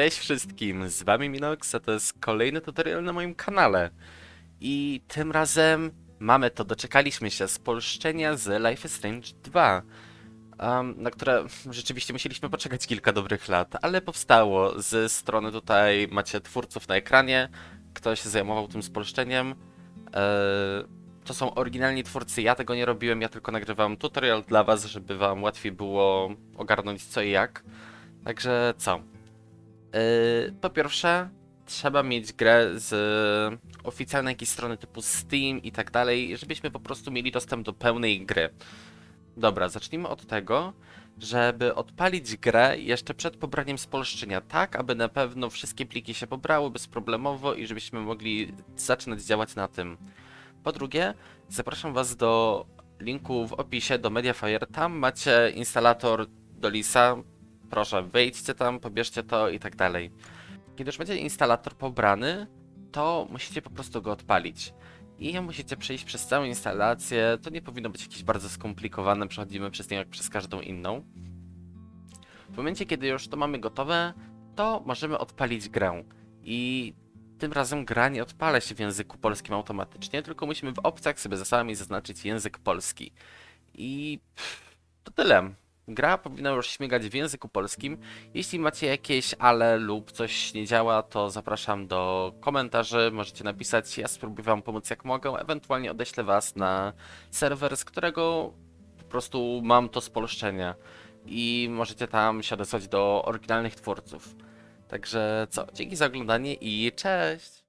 Cześć wszystkim, z wami Minox, a to jest kolejny tutorial na moim kanale. I tym razem mamy to, doczekaliśmy się spolszczenia z Life is Strange 2, um, na które rzeczywiście musieliśmy poczekać kilka dobrych lat, ale powstało. Z strony tutaj macie twórców na ekranie, kto się zajmował tym spolszczeniem. Eee, to są oryginalni twórcy, ja tego nie robiłem, ja tylko nagrywam tutorial dla was, żeby wam łatwiej było ogarnąć co i jak. Także co? Yy, po pierwsze, trzeba mieć grę z oficjalnej jakiejś strony typu Steam i tak dalej, żebyśmy po prostu mieli dostęp do pełnej gry. Dobra, zacznijmy od tego, żeby odpalić grę jeszcze przed pobraniem spolszczenia, tak aby na pewno wszystkie pliki się pobrały bezproblemowo i żebyśmy mogli zaczynać działać na tym. Po drugie, zapraszam Was do linku w opisie do Mediafire. Tam macie instalator do Lisa, proszę, wejdźcie tam, pobierzcie to i tak dalej. Kiedy już będzie instalator pobrany, to musicie po prostu go odpalić. I musicie przejść przez całą instalację. To nie powinno być jakieś bardzo skomplikowane, przechodzimy przez nią jak przez każdą inną. W momencie, kiedy już to mamy gotowe, to możemy odpalić grę. I tym razem gra nie odpala się w języku polskim automatycznie, tylko musimy w opcjach sobie sami zaznaczyć język polski. I to tyle. Gra powinna już śmigać w języku polskim. Jeśli macie jakieś ale lub coś nie działa, to zapraszam do komentarzy. Możecie napisać, ja spróbuję wam pomóc jak mogę. Ewentualnie odeślę was na serwer, z którego po prostu mam to spolszczenie. I możecie tam się odesłać do oryginalnych twórców. Także co, dzięki za oglądanie i cześć!